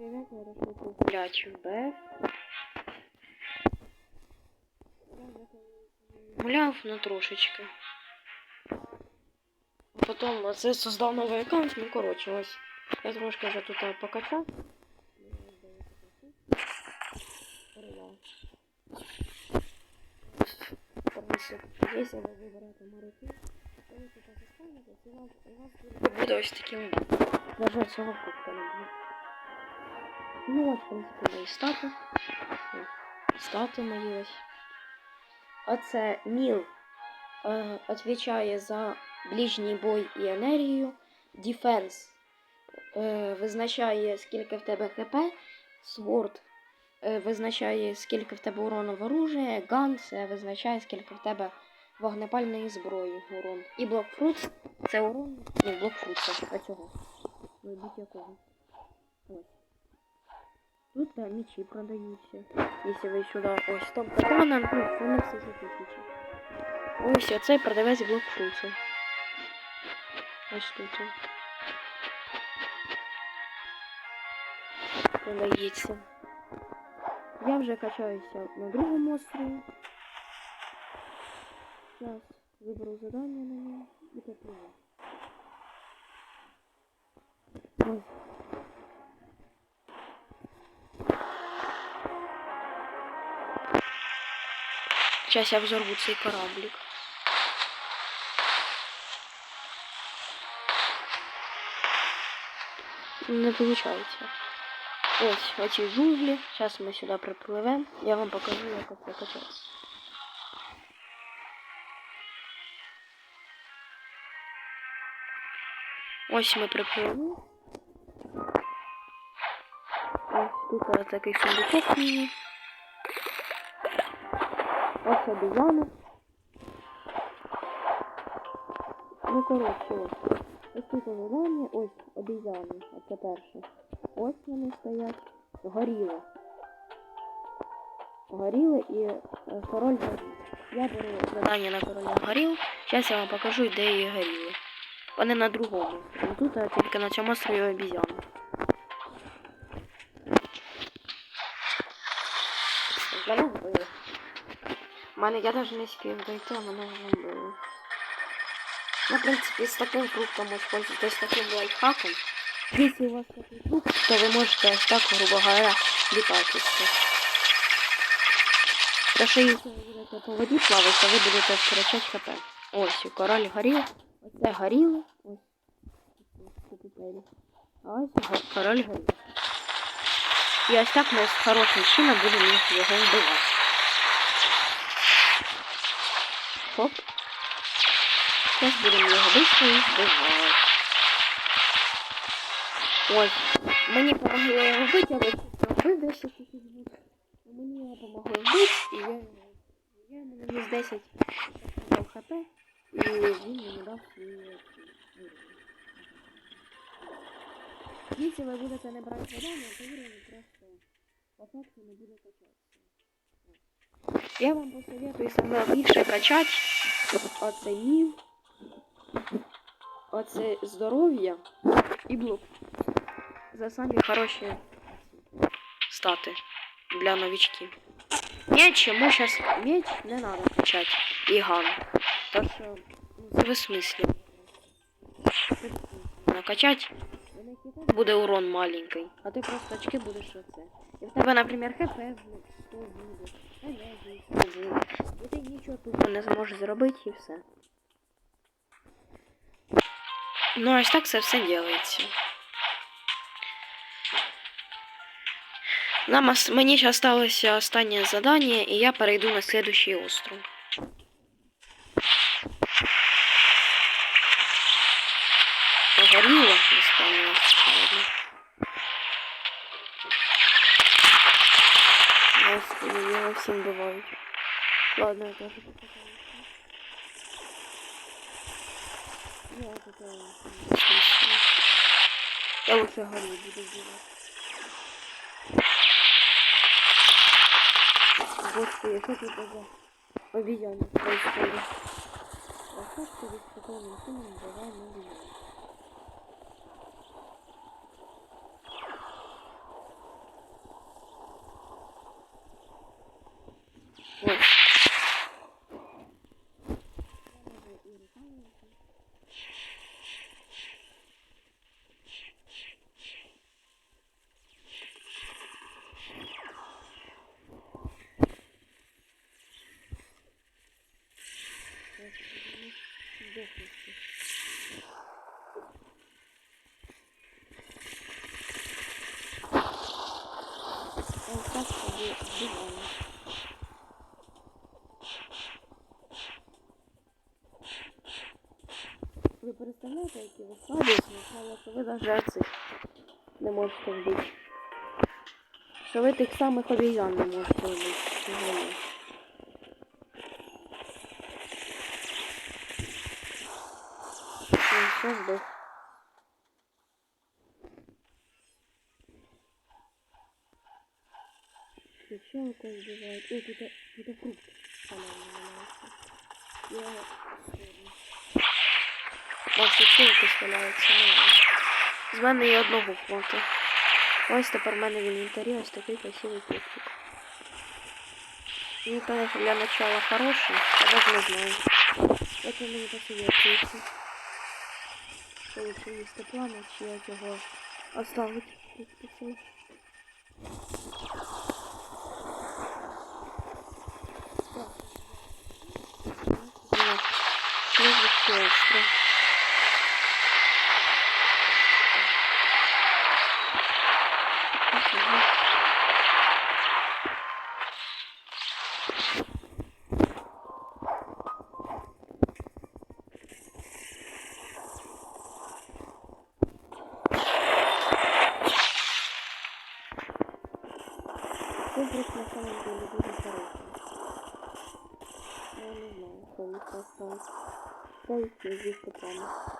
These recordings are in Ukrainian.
Привет, я решил погулять в БФ. Гуляв, ну трошечки. Потом оце создав новий аккаунт, ну коротше, ось. Я трошки вже тут покачав. І вас, і вас буде- буде ось таким. Даже цього кубка не буде. Ну, от, в принципі, мої стати. Стати мої. Оце Міл е, відповідає за ближній бой і енергію. Дефенс е, визначає, скільки в тебе хп. Сворд е, визначає, скільки в тебе урону в оружие. Ган це визначає, скільки в тебе вогнепальної зброї урон. І блокфрут це урон. Ні, блокфрут це оцього. Будь-якого. Ось. Тут да, мечи продаются. Если вы сюда, ось там катана, ну, вони всі за тисячі. Ось оцей продавець блокфруту. Ось тут. він. Продається. Я вже качаюся на другому острові. Зараз виберу задання на нього і попливу. Ось. Сейчас я взорву цей кораблик. Не получается. Ось, эти джунгли. Сейчас мы сюда приплывем. Я вам покажу, як это качаться. Ось ми припливли. Ось тут ось такий сундучок міні. Ось обезьяни. Ну, коротше, ось. Ось тут завдання, ось обезьяни. Оце перше. Ось вони стоять. Горіло. Горіли і е, король горів. Я беру задання на короля горіл. Зараз я вам покажу, де її горіли. Вони на другому. Тут а, тільки на цьому острові обезьяни. Мене вбили. Мене я навіть не спів дойти, а мене вже вбили. Ну, в принципі, з таким фруктом пользуйтесь таким лайфхаком. Якщо у вас такий фрукт, то ви можете ось так, грубо говоря, літатися. Та що якщо ви будете по воді плавати, то ви будете втрачати хп. Ось, і король горів. Оце горіло. Ось. Ось король горів. І ось так ми з хорошим чином будемо його вбивати. Хоп. Зараз будемо його швидко і вбивати. Ось. Мені помогли його вбити, але вбив 10 тисяч бут. Мені його помогли вбити, і я. Я йому наніс 10 хп, і він мені дав урони. Якщо ви будете не брати задання, то уровень просто по факту не буде качатися. Я вам посоветую саме більше качати оце міл, оце здоров'я і блок. За самі хороші стати для новичків. Меч йому зараз меч не треба качати і ган. Так що ну, це безсмисленно. Накачати буде урон маленький, а ти просто очки будеш оце. І в тебе, наприклад, хп 100 буде, нічого тупо не зможеш зробити і все. Ну, ось так це все ділається. Нам ос- мені ще осталося останнє задання, і я перейду на следующий остров. Горіло, не спавнилось ще одне. Господи, його всім бувають. Ладно, я тоже Я это Я лучше горю буду делать. Господи, я хочу тогда обезьяну. Происходит. А как ты беспокойно сильно давай ну, на Ви представляєте, які ви слабі, що ви навіть не можете вбити. Що ви тих самих обізян не можете вбити. Взагалі. Ой, Що здох? Ще якось буває. О, тут, тут фрукт. Я сьогодні. Бачите, ще якось валяється. Ну. З і одного хватить. Ось тепер в мене в інвентарі ось такий красивий. Він, конечно, для начала хороший, я даже не знаю. Это мені посоветується. Що лучше їсти плана, чи як його оставить. тут пацан. Так. Вот. Следующее остро. Ага. Кубрик на самом деле дуже хороший. Я не знаю, что не arkadaşlar ikinci kutamız.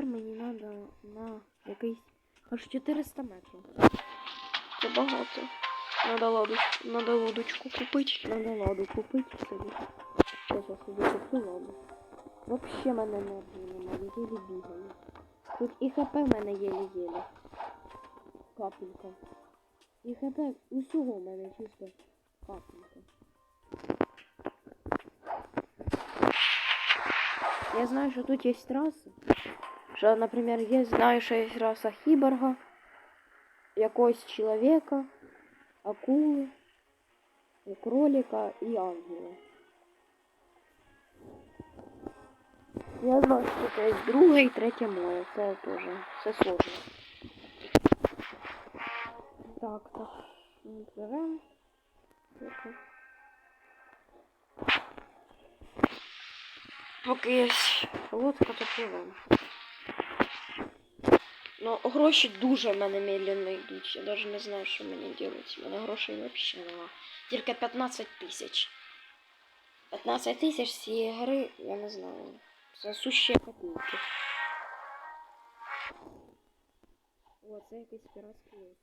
Тепер мені треба на якийсь аж 400 метрів. Це багато. Надо ладочку, надо лодочку купити. Надо ладу купити собі. Зараз собі куплю ладу. Вообще мене енергії немає, єлі бігаю. Тут і хп в мене єлі-єлі. Капелька. І хп усього в мене чисто капелька. Я знаю, що тут є траси. Що, наприклад, я знаю, що є раса кіборга, якогось чоловіка, акули, кролика і ангела. Я знаю, що це є друге і третє моє. Це теж. Це сложно. Так, так. Беремо. Поки є лодка, то пливемо. Ну, гроші дуже в мене медленно йдуть. Я навіть не знаю, що мені робити. У мене грошей взагалі нема. Тільки 15 тисяч. 15 тисяч цієї гри, я не знаю. Це сущі копійки. О, це якийсь піратський майже.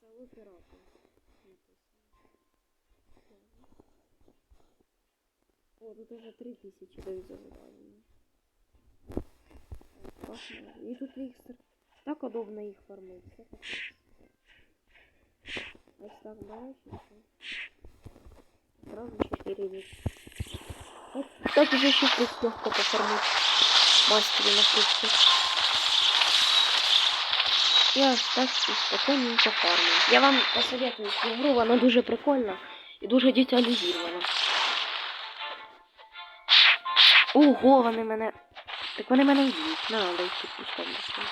Село піратів. О, тут уже 3000 дають за И тут їх так удобно їх капець. Ось так і. Сразу 4 вік. Так уже еще плюс легко пофармить. Мастере на так і спокійненько фармлю. Я вам посоветую цю гру, вона дуже прикольна і дуже деталізована. Ого, вони мене. Так вони мене вб'ють. Не підпускати до себе.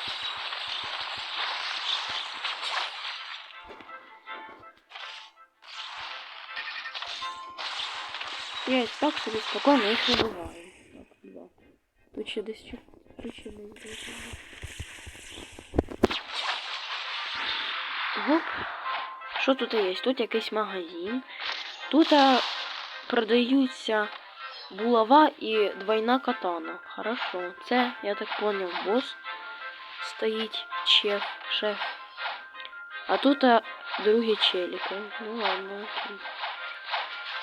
Я так собі спокійно їх. Так, два. Тут ще десь десь десь. Що тут є? Тут якийсь магазин. Тут продаються булава і двойна катана. Хорошо. Це, я так понял, босс стоїть чеф, шеф. А тут а, другі челіки. Ну ладно.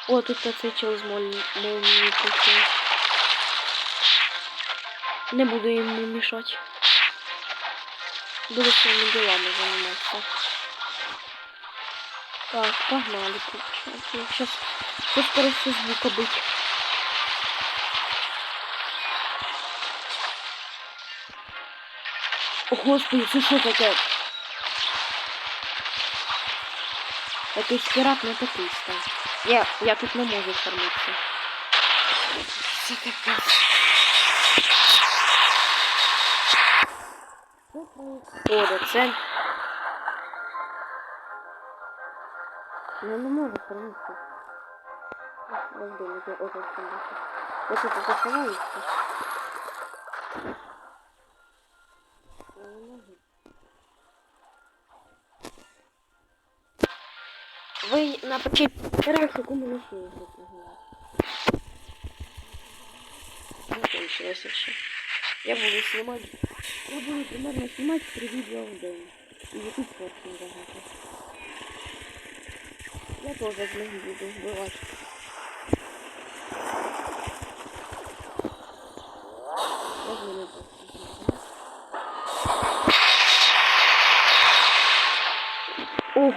О, тут цей чел з молні- молнією працює. Не буду йому мішати. буду своими делами заниматься. Так, погнали. Сейчас, сейчас звука быть. О, господи, це що таке? Якийсь пірат не такий став. Я, я тут не можу фармитися. Це капець. Происходит? Це... Я не можу фармитися. Роздумати, ось ось там. Я тут заховаюся. Ви напишіть раз, яку мене ще ігру програли. Закончилось все. Я буду снимать. Я буду примерно снимать три видео в день. И YouTube очень багато. Я тоже з них буду вбивати. Я буду просто знімати.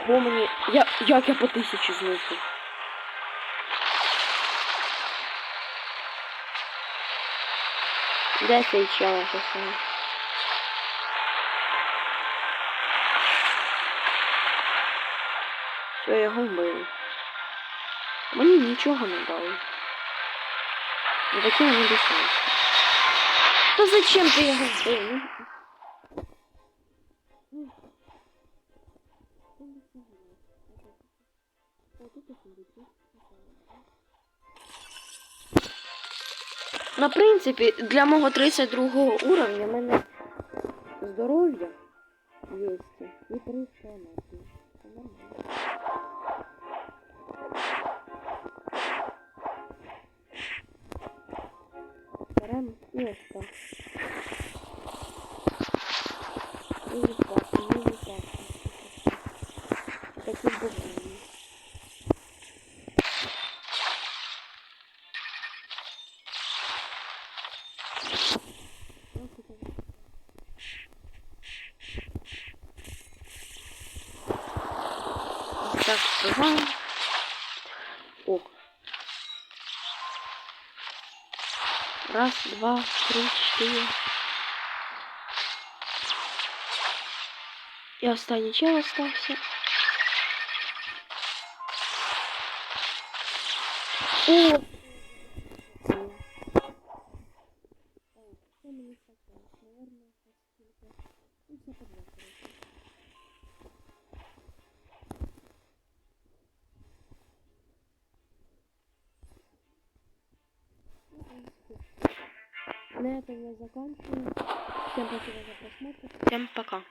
Ого, мені. Я, як я по тисячі знайшов? Де цей чел писав? Все, його вбили. Мені нічого не дали. Такі вони десанти. Та зачем ти його вбив? На принципі, для мого 32 уровня в мене здоров'я 200 і 300 енергії. Це нормально. Беремо і Так, вбиваємо. О. Раз, два, три, чотири. І останній чел остався. О! На этом я заканчиваю. Всем спасибо за просмотр. Всем пока.